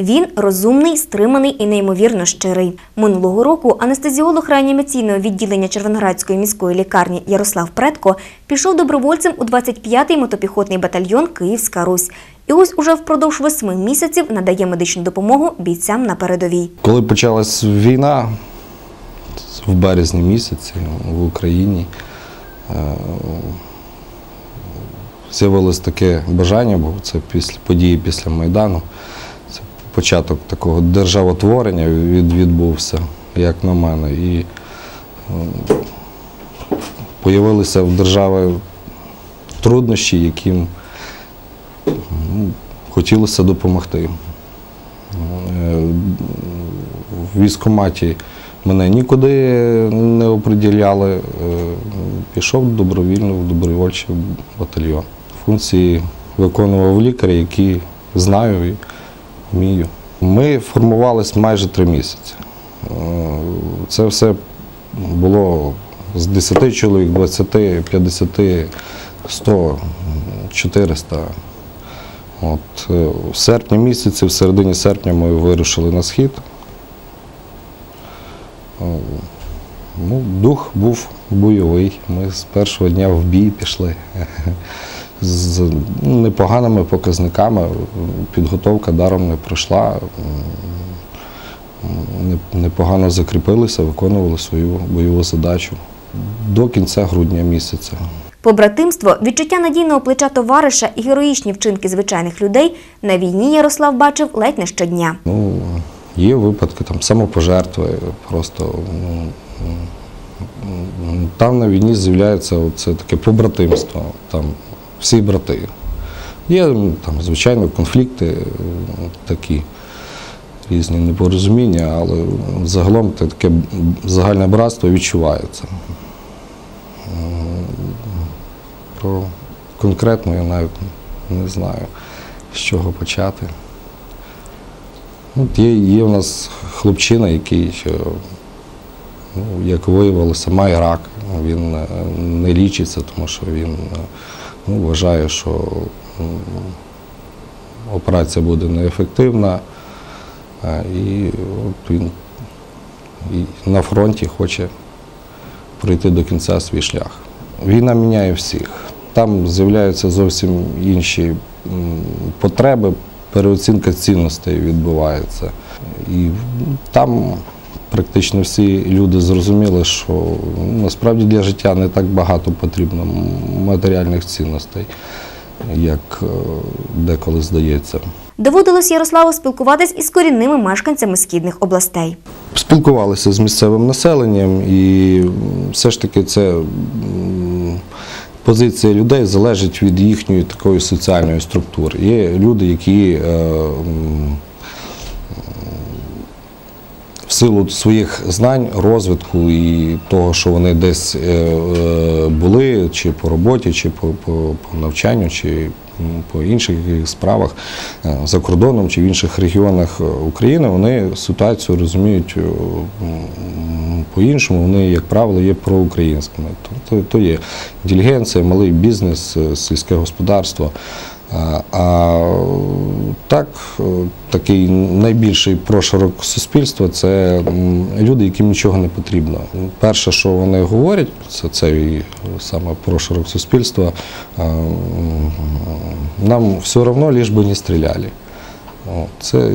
Він розумний, стриманий і неймовірно щирий. Минулого року анестезіолог реанімаційного відділення Червоноградської міської лікарні Ярослав Предко пішов добровольцем у 25-й мотопіхотний батальйон Київська Русь. І ось уже впродовж восьми місяців надає медичну допомогу бійцям на передовій. Коли почалась війна в березні місяці в Україні, е, з'явилось таке бажання, бо це після події після Майдану. Початок такого державотворення відбувся, як на мене. І е, появилися в держави труднощі, яким хотілося допомогти. Е, в військкоматі мене нікуди не оприділяли. Е, Пішов добровільно в добровольчий батальйон. Функції виконував лікар, які знаю вмію. Ми формувалися майже три місяці. Е, Це все було з 10 чоловік, 20, 50, 100, 400. От, е, в серпні місяці, в середині серпня ми вирушили на схід. Е, Ну, дух був бойовий. Ми з першого дня в бій пішли з непоганими показниками. Підготовка даром не пройшла. Непогано закріпилися, виконували свою бойову задачу до кінця грудня місяця. Побратимство, відчуття надійного плеча товариша і героїчні вчинки звичайних людей на війні Ярослав бачив ледь не щодня. Ну, є випадки там самопожертви, просто ну, там на війні з'являється це таке побратимство, там всі брати. Є там, звичайно, конфлікти е, такі різні непорозуміння, але загалом таке загальне братство відчувається. М, Про конкретно я навіть не знаю, з чого почати. От є, є в нас хлопчина, який, е, ну, як виявилося, має рак. Він е, не лічиться, тому що він е, ну, вважає, що операція буде неефективна. Е, І от він і на фронті хоче пройти до кінця свій шлях. Війна міняє всіх. Там з'являються зовсім інші потреби, переоцінка цінностей відбувається. І там практично всі люди зрозуміли, що насправді для життя не так багато потрібно матеріальних цінностей, як е, деколи здається. Доводилось Ярославу спілкуватись із корінними мешканцями східних областей. спілкувалися з місцевим населенням, і все ж таки це позиція людей залежить від їхньої такої соціальної структури. Є люди, які е, в силу своїх знань, розвитку і того, що вони десь е, е, були, чи по роботі, чи по, по, по навчанню, чи по інших справах е, за кордоном чи в інших регіонах України, вони ситуацію розуміють по-іншому, вони, як правило, є проукраїнськими. Тобто то є інтелігенція, малий бізнес, сільське господарство. А, так, е, такий найбільший прошарок суспільства це люди, яким нічого не потрібно. Перше, що вони говорять, це цей саме прошарок суспільства. Нам все одно, ліж би не стріляли. Це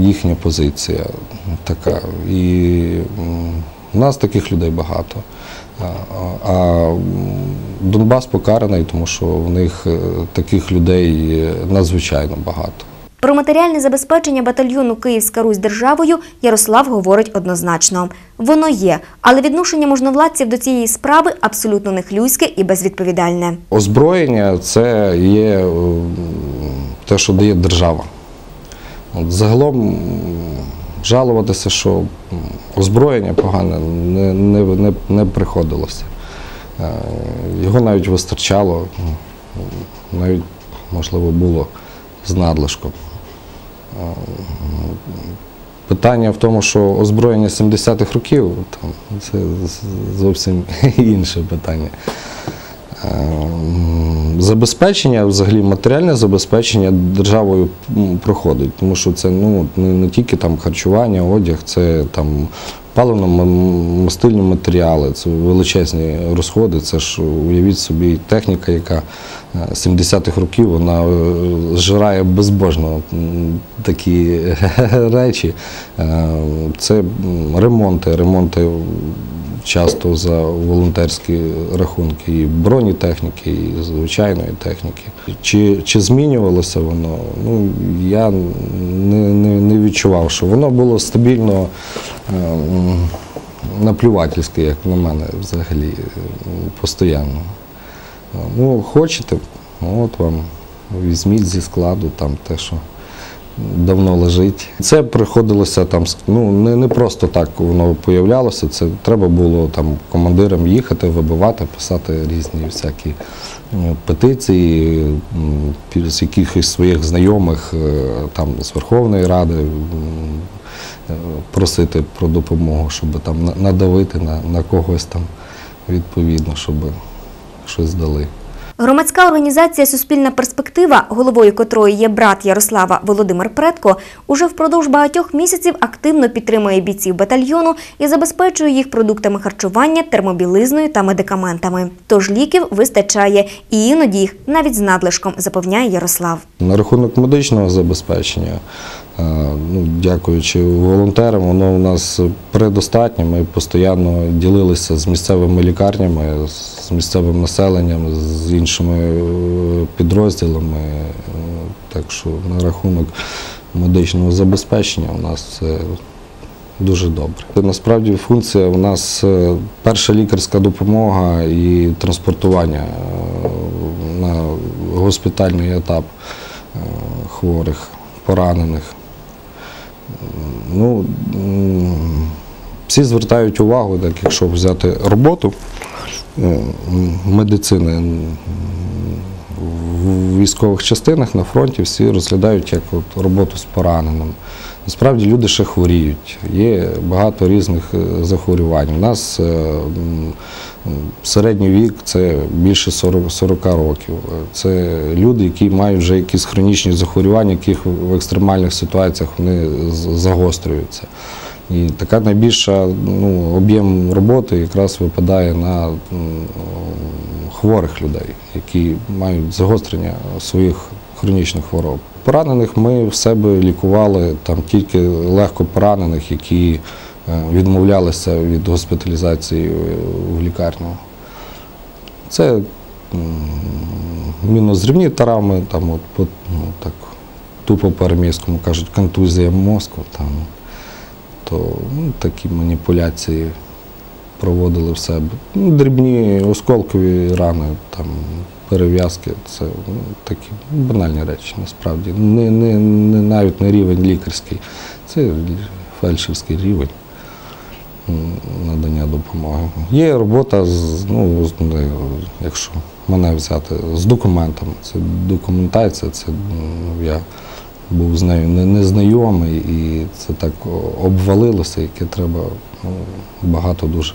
їхня позиція така. І у нас таких людей багато. А, Донбас покараний, тому що в них е, таких людей надзвичайно багато. Про матеріальне забезпечення батальйону Київська Русь державою Ярослав говорить однозначно. Воно є, але відношення можновладців до цієї справи абсолютно нехлюйське і безвідповідальне. Озброєння це є е, те, що дає держава. От загалом жалуватися, що озброєння погане не, не, не, не приходилося. Е, Його навіть вистачало, навіть, можливо, було з надлишком. Е, Питання в тому, що озброєння 70-х років там, це зовсім інше питання. Ем, Забезпечення, взагалі матеріальне забезпечення державою проходить, тому що це ну, не, тільки там харчування, одяг, це там паливно-мастильні матеріали, це величезні розходи. Це ж уявіть собі техніка, яка е, 70-х років вона е, зжирає безбожно такі речі. Е, Це ремонти, ремонти часто за волонтерські рахунки і бронетехніки, і звичайної техніки. Чи, чи змінювалося воно? Ну, я не, не, не відчував, що воно було стабільно ем, наплювательське, як на мене, взагалі, постійно. Ну, хочете, от вам візьміть зі складу там те, що давно лежить. Це приходилося там, ну не, не просто так воно появлялося. Це треба було там командирам їхати, вибивати, писати різні всякі е, петиції з якихось своїх знайомих е, там з Верховної Ради. е, Просити про допомогу, щоб там надавити на, на когось там відповідно, щоб щось дали. Громадська організація Суспільна перспектива, головою котрої є брат Ярослава Володимир Предко, уже впродовж багатьох місяців активно підтримує бійців батальйону і забезпечує їх продуктами харчування, термобілизною та медикаментами. Тож ліків вистачає, і іноді їх навіть з надлишком, запевняє Ярослав. На рахунок медичного забезпечення, ну, дякуючи волонтерам, воно у нас предостатньо. Ми постійно ділилися з місцевими лікарнями, з місцевим населенням, з іншими е, підрозділами. Так що на рахунок медичного забезпечення у нас все дуже добре. Насправді функція у нас е, перша лікарська допомога і транспортування е, на госпітальний етап хворих, поранених. Ну, всі звертають увагу, так якщо взяти роботу е, медицини в військових частинах на фронті всі розглядають як от роботу з пораненим. Насправді люди ще хворіють, є багато різних е, захворювань. У нас е, середній вік це більше 40, 40 років. Це люди, які мають вже якісь хронічні захворювання, яких в екстремальних ситуаціях вони загострюються. І така найбільша ну, об'єм роботи якраз випадає на хворих людей, які мають загострення своїх хронічних хвороб. Поранених ми в себе лікували там тільки легко поранених, які е, відмовлялися від госпіталізації е, в лікарню. Це мінозрівні травми, там от, по- ну, так, тупо по-армійському кажуть, контузія мозку. Там, то ну, такі маніпуляції проводили в себе. Ну, дрібні осколкові рани, там, перев'язки це ну, такі банальні речі насправді. Не, не, не навіть не рівень лікарський, це фельдшерський рівень надання допомоги. Є робота з, ну, якщо мене взяти, з документами. Це документація, це я був з нею незнайомий і це так обвалилося, яке треба ну, багато дуже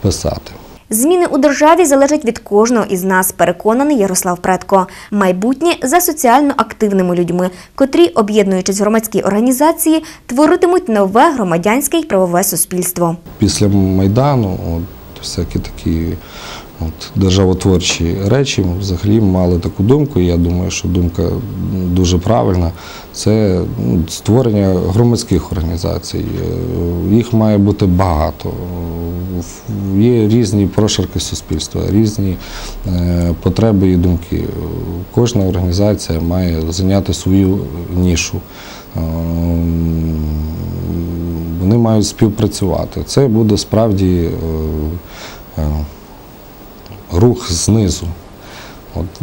писати. Зміни у державі залежать від кожного із нас, переконаний Ярослав Предко. Майбутнє за соціально активними людьми, котрі, об'єднуючись в громадські організації, творитимуть нове громадянське й правове суспільство. Після Майдану, от, всякі такі от, державотворчі речі, взагалі мали таку думку, і я думаю, що думка дуже правильна. Це ну, створення громадських організацій. Е, Їх має бути багато. Є різні прошарки суспільства, різні е, потреби і думки. Кожна організація має зайняти свою нішу. Ем, вони мають співпрацювати. Це буде справді е, е, рух знизу. От,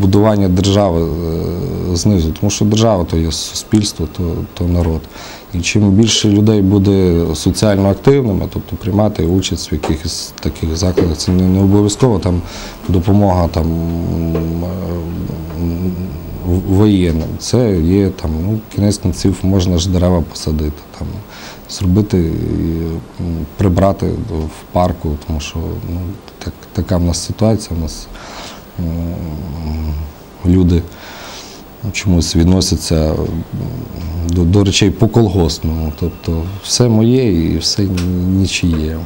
будування держави е, знизу, тому що держава то є суспільство, то, то народ. І чим більше людей буде соціально активними, тобто приймати участь в якихось таких закладах, це не, обов'язково там допомога там воєнним. Це є там, ну, кінець кінців можна ж дерева посадити, там, зробити, прибрати в парку, тому що ну, так, така в нас ситуація. У нас люди чомусь відносяться до, до речей по колгоспному. Тобто все моє і все нічиє.